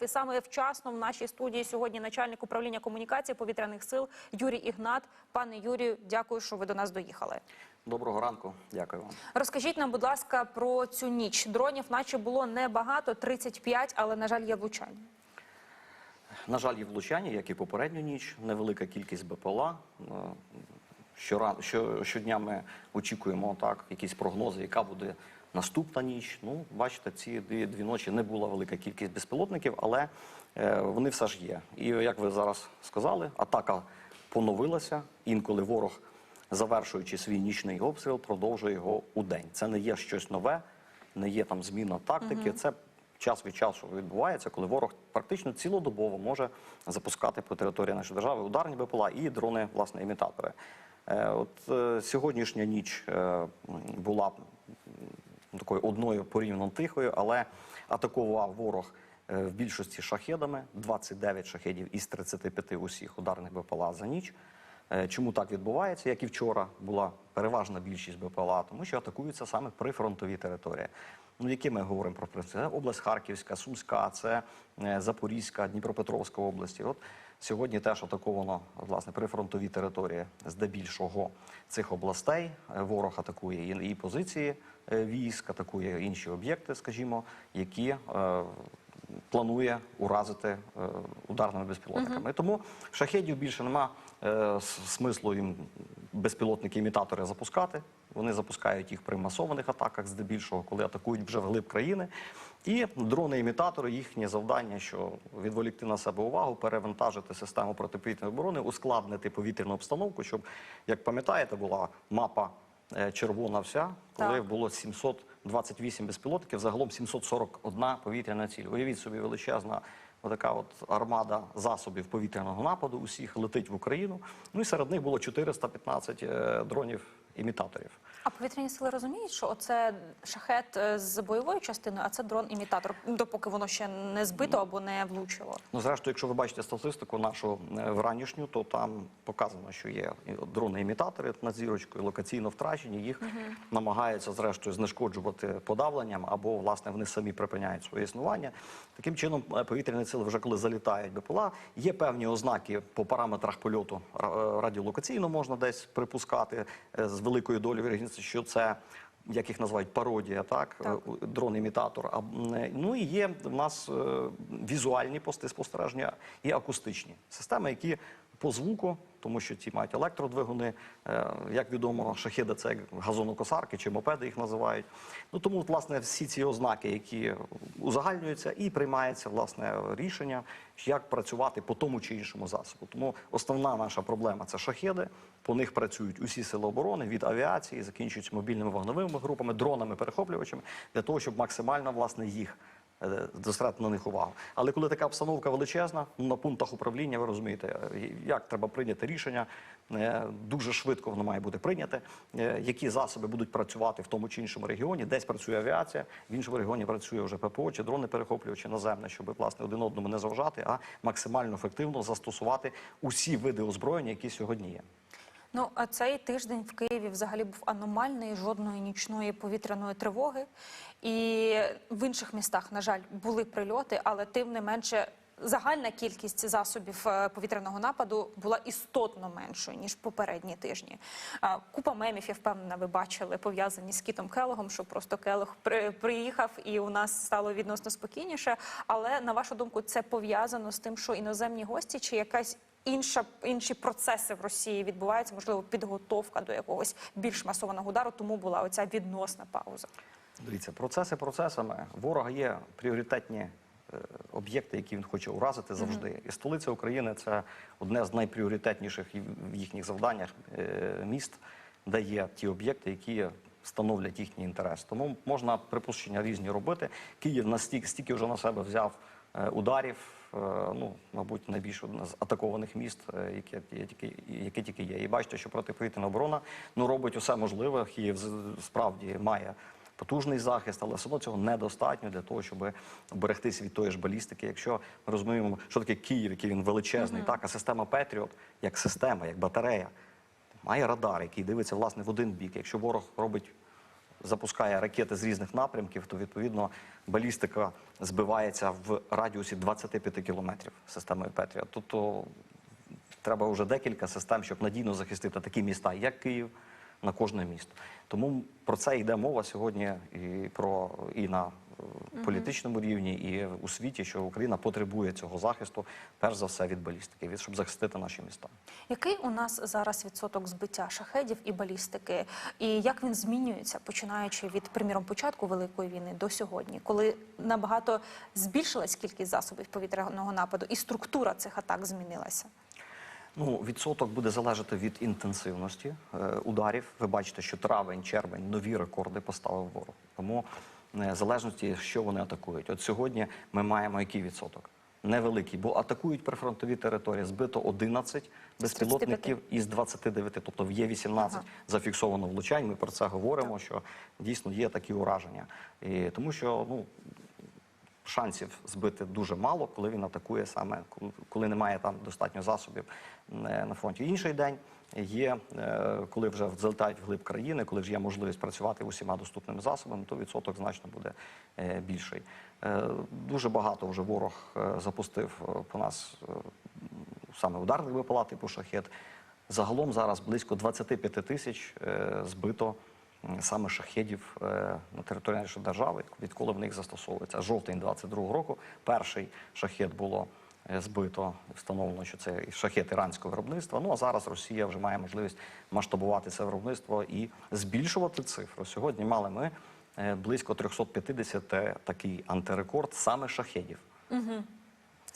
І саме вчасно в нашій студії сьогодні начальник управління комунікації повітряних сил Юрій Ігнат. Пане Юрію, дякую, що ви до нас доїхали. Доброго ранку, дякую вам. Розкажіть нам, будь ласка, про цю ніч. Дронів, наче було небагато, 35, але на жаль, є влучання. На жаль, є влучання, як і попередню ніч, невелика кількість БПЛА. Е, Щора, щодня ми очікуємо так, якісь прогнози, яка буде наступна ніч. Ну, бачите, ці дві, дві ночі не була велика кількість безпілотників, але е, вони все ж є. І як ви зараз сказали, атака поновилася. Інколи ворог, завершуючи свій нічний обстріл, продовжує його у день. Це не є щось нове, не є там зміна тактики. Це час від часу відбувається, коли ворог практично цілодобово може запускати по території нашої держави ударні БПЛА і дрони, власне, імітатори. Е, От е, сьогоднішня ніч е, була такою одною порівняно тихою, але атакував ворог е, в більшості шахедами 29 шахедів із 35 усіх ударних БПЛА за ніч. Е, Чому так відбувається, як і вчора була переважна більшість БПЛА, тому що атакуються саме прифронтові території. Ну, які ми говоримо про? Це область Харківська, Сумська, це е, Запорізька, Дніпропетровська області. От сьогодні теж атаковано власне прифронтові території здебільшого цих областей. Е, Ворог атакує і, позиції е, військ, атакує інші об'єкти, скажімо, які е, планує уразити ударними безпілотниками. Тому шахедів більше нема смислу їм безпілотники-імітатори запускати. Вони запускають їх при масованих атаках, здебільшого, коли атакують вже вглиб країни. І дрони-імітатори, їхнє завдання, що відволікти на себе увагу, перевантажити систему протиповітряної оборони, ускладнити повітряну обстановку, щоб, як пам'ятаєте, була мапа е, червона вся, коли Так. було 728 безпілотників, загалом 741 повітряна ціль. Уявіть собі величезна така от армада засобів повітряного нападу усіх летить в Україну. Ну і серед них було 415 е, дронів імітаторів. А повітряні сили розуміють, що оце шахет е, з бойовою частиною, а це дрон-імітатор, допоки воно ще не збито або не влучило. Ну, зрештою, якщо ви бачите статистику нашу е, вранішню, то там показано, що є дрони-імітатори над зірочкою, локаційно втрачені. Їх намагаються зрештою знешкоджувати подавленням, або власне вони самі припиняють своє існування. Таким чином, е, повітряні сили, вже коли залітають БПЛА, є певні ознаки по параметрах польоту ра- радіолокаційно можна десь припускати з великою долею вірогідності, що це. Як їх називають пародія, так, Так. Е, дрон-імітатор. А е, ну і є в нас е, візуальні пости спостереження і акустичні системи, які по звуку, тому що ті мають електродвигуни, е, як відомо, шахеди це газонокосарки чи мопеди їх називають. Ну тому, власне, всі ці ознаки, які узагальнюються, і приймається власне рішення, як працювати по тому чи іншому засобу. Тому основна наша проблема це шахеди. По них працюють усі сили оборони від авіації, закінчуються мобільними вогневими групами, дронами, перехоплювачами для того, щоб максимально власне їх зосередити на них увагу. Але коли така обстановка величезна, ну, на пунктах управління, ви розумієте, е, як треба прийняти рішення, е, дуже швидко воно має бути прийняте, е, які засоби будуть працювати в тому чи іншому регіоні, десь працює авіація, в іншому регіоні працює вже ППО чи дрони перехоплювачі наземне, щоб власне один одному не заважати, а максимально ефективно застосувати усі види озброєння, які сьогодні є. Ну а цей тиждень в Києві взагалі був аномальний, жодної нічної повітряної тривоги. І в інших містах, на жаль, були прильоти, але тим не менше. Загальна кількість засобів е, повітряного нападу була істотно меншою ніж попередні тижні. Купа мемів, я впевнена, ви бачили пов'язані з Кітом Келогом, що просто Келог при- приїхав і у нас стало відносно спокійніше. Але на вашу думку, це пов'язано з тим, що іноземні гості чи якась інша інші процеси в Росії відбуваються, можливо, підготовка до якогось більш масованого удару, тому була оця відносна пауза. Дивіться, процеси процесами. Ворога є пріоритетні е, об'єкти, які він хоче уразити завжди. І столиця України це одне з найпріоритетніших в їхніх завданнях е, міст, де є ті об'єкти, які становлять їхній інтерес. Тому можна припущення різні робити. Київ настільки стільки вже на себе взяв е, ударів. Е, Ну, мабуть, найбільш одне з атакованих міст, е, яке, тільки, яке тільки є. І бачите, що протиповітряна оборона ну, робить усе можливе. Київ справді має потужний захист, але все одно цього недостатньо для того, щоб берегтися від тої ж балістики. Якщо ми розуміємо, що таке Київ, який він величезний, так, а система Петріот як система, як батарея, має радар, який дивиться власне в один бік. Якщо ворог робить запускає ракети з різних напрямків, то відповідно балістика збивається в радіусі 25 кілометрів системою Петрія. Тобто треба вже декілька систем, щоб надійно захистити такі міста, як Київ, на кожне місто. Тому про це йде мова сьогодні і про і на політичному рівні, і у світі, що Україна потребує цього захисту, перш за все від балістики, від щоб захистити наші міста. Який у нас зараз відсоток збиття шахедів і балістики, і як він змінюється, починаючи від приміром початку великої війни до сьогодні, коли набагато збільшилась кількість засобів повітряного нападу, і структура цих атак змінилася? Ну, відсоток буде залежати від інтенсивності е, ударів. Ви бачите, що травень, червень нові рекорди поставив ворог. Тому в залежності, що вони атакують. От сьогодні ми маємо який відсоток? Невеликий, бо атакують прифронтові території. Збито 11 безпілотників із 29, тобто є 18 Ага. зафіксовано влучань. Ми про це говоримо, що дійсно є такі ураження. І, тому що ну, шансів збити дуже мало, коли він атакує саме, коли- немає там достатньо засобів е, на фронті. Інший день є, е, коли вже залетають в глиб країни, коли ж є можливість працювати усіма доступними засобами, то відсоток значно буде е, більший. Дуже багато вже ворог запустив по нас саме ударних БПЛА типу шахет. Загалом зараз близько 25 тисяч збито саме шахедів е, на території нашої держави, відколи в них застосовується. Жовтень 22-го року перший шахет було е, збито, встановлено, що це шахет іранського виробництва. Ну а зараз Росія вже має можливість масштабувати це виробництво і збільшувати цифру. Сьогодні мали ми е, близько 350 такий антирекорд саме шахедів.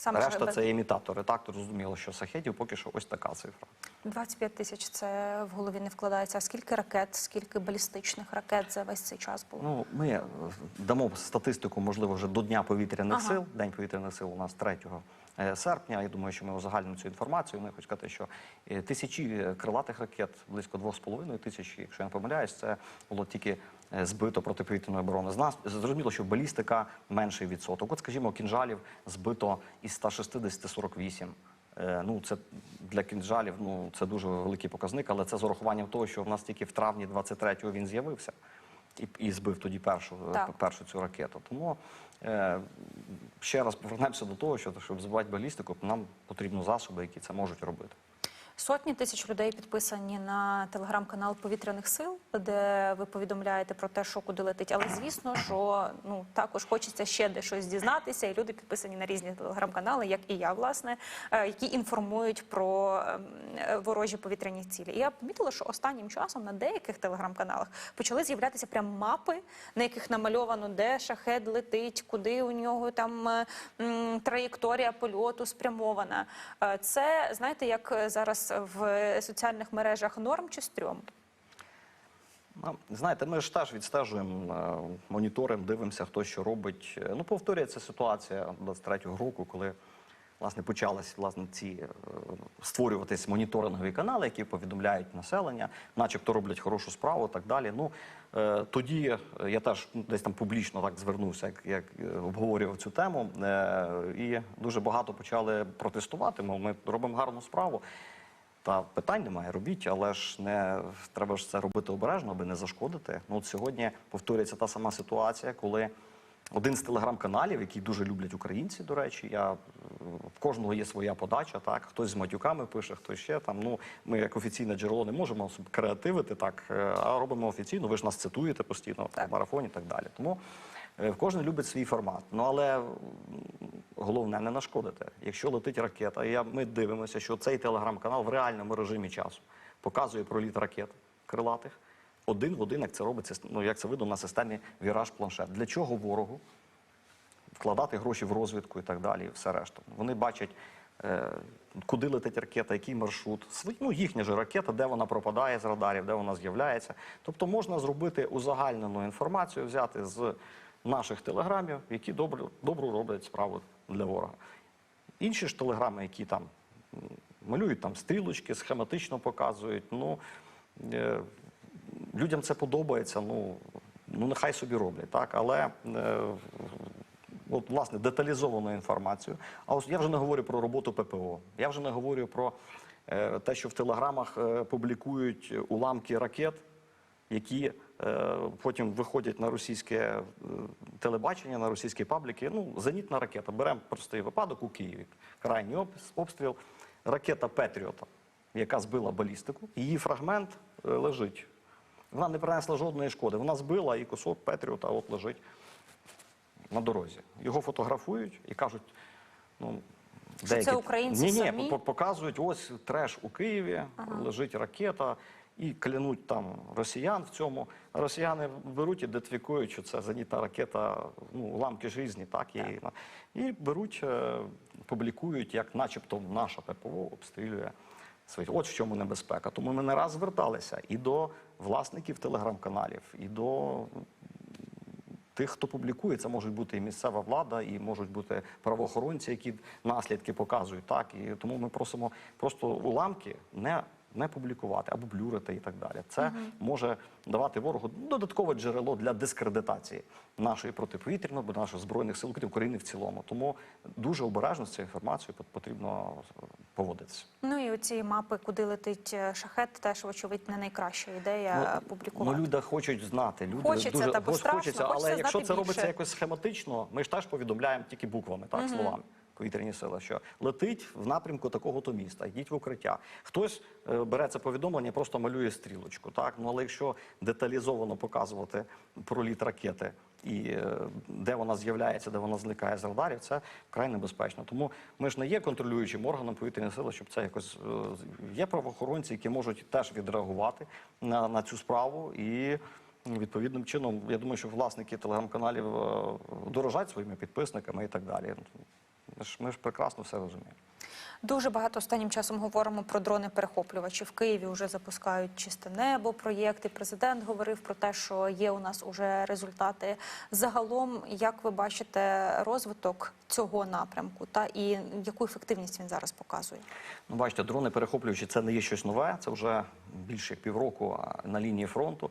Саме Решта ж- це імітатори. Так, то зрозуміло, що шахедів поки що ось така цифра. 25 тисяч це в голові не вкладається. А скільки ракет, скільки балістичних ракет за весь цей час було? Ну, ми е, дамо статистику, можливо, вже до Дня повітряних Ага. сил. День повітряних сил у нас 3 е, серпня. Я думаю, що ми узагальнимо цю інформацію. Я хочу сказати, що е, тисячі крилатих ракет, близько 2,5 тисяч, якщо я не помиляюсь, це було тільки збито протиповітряної оборони. З нас зрозуміло, що балістика менший відсоток. От, скажімо, кінжалів збито із 160 48. Е, Ну, це для кінжалів ну, це дуже великий показник, але це з урахуванням того, що в нас тільки в травні 23-го він з'явився і, і збив тоді першу, е, Так. першу цю ракету. Тому е, ще раз повернемося до того, що щоб збивати балістику, нам потрібні засоби, які це можуть робити. Сотні тисяч людей підписані на телеграм-канал повітряних сил, де ви повідомляєте про те, що куди летить. Але звісно, що ну також хочеться ще де щось дізнатися, і люди підписані на різні телеграм-канали, як і я, власне, е, які інформують про ем, ворожі повітряні цілі. І я помітила, що останнім часом на деяких телеграм-каналах почали з'являтися прям мапи, на яких намальовано, де шахет летить, куди у нього там е, траєкторія польоту спрямована. Е, Це знаєте, як зараз в соціальних мережах норм чи стрьом? Ну, знаєте, ми ж теж відстежуємо, е, моніторимо, дивимося, хто що робить. Е, Ну, повторюється ситуація 23-го року, коли власне почалися власне ці е, створюватись моніторингові канали, які повідомляють населення, начебто роблять хорошу справу, і так далі. Ну тоді я теж десь там публічно так звернувся, як, як обговорював цю тему, і дуже багато почали протестувати. Мов ми робимо гарну справу. Та питань немає, робіть, але ж не треба ж це робити обережно, аби не зашкодити. Ну от сьогодні повторюється та сама ситуація, коли один з телеграм-каналів, який дуже люблять українці, до речі, я е, в кожного є своя подача. Так, хтось з матюками пише, хтось ще там. Ну ми як офіційне джерело не можемо креативити, так е, а робимо офіційно. Ви ж нас цитуєте постійно Так. в марафоні і так далі. Тому кожен любить свій формат. Ну але головне не нашкодити. Якщо летить ракета, я, ми дивимося, що цей телеграм-канал в реальному режимі часу показує проліт ракет крилатих. Один в один, як це робиться, ну як це видно на системі Віраж планшет. Для чого ворогу вкладати гроші в розвідку і так далі, і все решта. Вони бачать, е, куди летить ракета, який маршрут, ну, їхня ж ракета, де вона пропадає з радарів, де вона з'являється. Тобто можна зробити узагальнену інформацію, взяти з наших телеграмів, які добру, добру роблять справу для ворога. Інші ж телеграми, які там малюють там стрілочки, схематично показують. Ну, е, людям це подобається, ну, ну нехай собі роблять, так? Але е, от, власне, деталізовану інформацію. А ось я вже не говорю про роботу ППО, я вже не говорю про е, те, що в телеграмах е, публікують уламки ракет. які потім виходять на російське е, телебачення, на російські пабліки. Ну, зенітна ракета. Беремо простий випадок у Києві. Крайній обстріл. Ракета Петріота, яка збила балістику. Її фрагмент е, лежить. Вона не принесла жодної шкоди. Вона збила і кусок Петріота от лежить на дорозі. Його фотографують і кажуть, ну. Що це українці ні, ні, самі? по- показують, ось треш у Києві, лежить ракета, і клянуть там росіян в цьому. Росіяни беруть і детвікують, що це зенітна ракета, ну, уламки ж різні, так, і, і беруть, е, публікують, як начебто наша ППО обстрілює свої. От в чому небезпека. Тому ми не раз зверталися і до власників телеграм-каналів, і до тих, хто публікує, це можуть бути і місцева влада, і можуть бути правоохоронці, які наслідки показують. Так і тому ми просимо просто уламки не. Не публікувати або блюрити і так далі. Це може давати ворогу додаткове джерело для дискредитації нашої протиповітряної або наших збройних сил України, в цілому. Тому дуже обережно з цією інформацією потрібно поводитися. Ну і оці мапи, куди летить е, шахет, теж вочевидь не найкраща ідея публікувати. Ну, люди хочуть знати. Люди Хочеться, дуже та, бо страшно, хочеться, хочеться але якщо це робиться якось схематично, ми ж теж повідомляємо тільки буквами, так словами. Повітряні сили, що летить в напрямку такого-то міста, йдіть в укриття. Хтось е, бере це повідомлення, просто малює стрілочку. Так ну але якщо деталізовано показувати проліт ракети і е, де вона з'являється, де вона зникає з радарів, це вкрай небезпечно. Тому ми ж не є контролюючим органом повітряної сили, щоб це якось е, є правоохоронці, які можуть теж відреагувати на, на цю справу і. Відповідним чином, я думаю, що власники телеграм-каналів дорожать своїми підписниками і так далі. Ми ж, прекрасно все розуміємо. Дуже багато останнім часом говоримо про дрони-перехоплювачі. В Києві вже запускають чисте небо проєкти. Президент говорив про те, що є у нас уже результати. Загалом, як ви бачите розвиток цього напрямку, та і яку ефективність він зараз показує? Ну, бачите, дрони перехоплюючі це не є щось нове. Це вже більше як півроку на лінії фронту.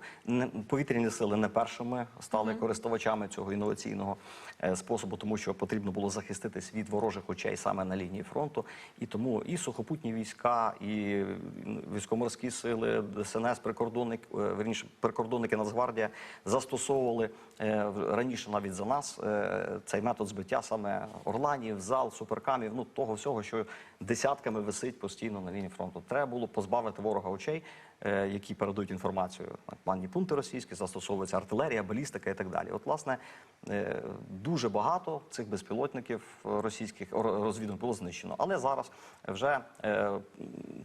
Повітряні сили не першими стали користувачами цього інноваційного е, способу, тому що потрібно було захиститись від ворожих очей саме на лінії фронту. І тому і сухопутні війська, і військоморські сили, ДСНС, прикордонник, е, верніше, прикордонники Нацгвардія застосовували е, раніше навіть за нас е, цей метод збиття саме орланів, зал, суперкамів, ну того всього, що десятками висить постійно на лінії фронту. Треба було позбавити ворога очей, які передають інформацію на планні пункти російські, застосовується артилерія, балістика і так далі. От, власне, е, дуже багато цих безпілотників е, російських розвідувань було знищено. Але зараз вже е,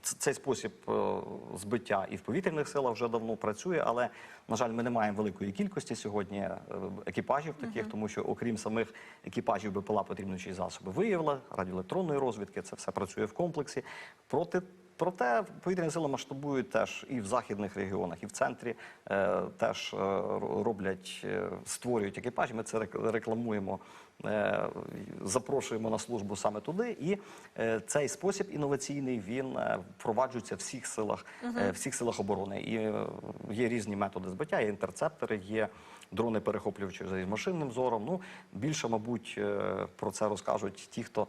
цей спосіб е, збиття і в повітряних силах вже давно працює, але на жаль, ми не маємо великої кількості сьогодні е, екіпажів таких, тому що окрім самих екіпажів БПЛА потрібно ще й засоби виявила, радіоелектронної розвідки. Це все працює в комплексі. Проти Проте повітряні сили масштабують теж і в західних регіонах, і в центрі е, теж е, роблять, е, створюють екіпажі. Ми це рекламуємо, е, запрошуємо на службу саме туди. І е, цей спосіб інноваційний він е, впроваджується в всіх силах, е, всіх силах оборони. І е, є різні методи збиття, є інтерцептори, є дрони перехоплювачі з машинним зором. Ну більше, мабуть, про це розкажуть ті, хто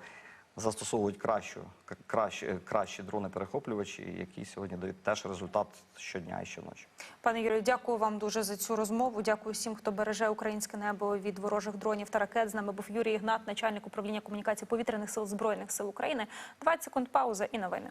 застосовують кращу, кращі, кращі дрони-перехоплювачі, які сьогодні дають теж результат щодня і щоночі. Пане Юрію, дякую вам дуже за цю розмову. Дякую всім, хто береже українське небо від ворожих дронів та ракет. З нами був Юрій Ігнат, начальник управління комунікації повітряних сил збройних сил України. 20 секунд пауза і новини.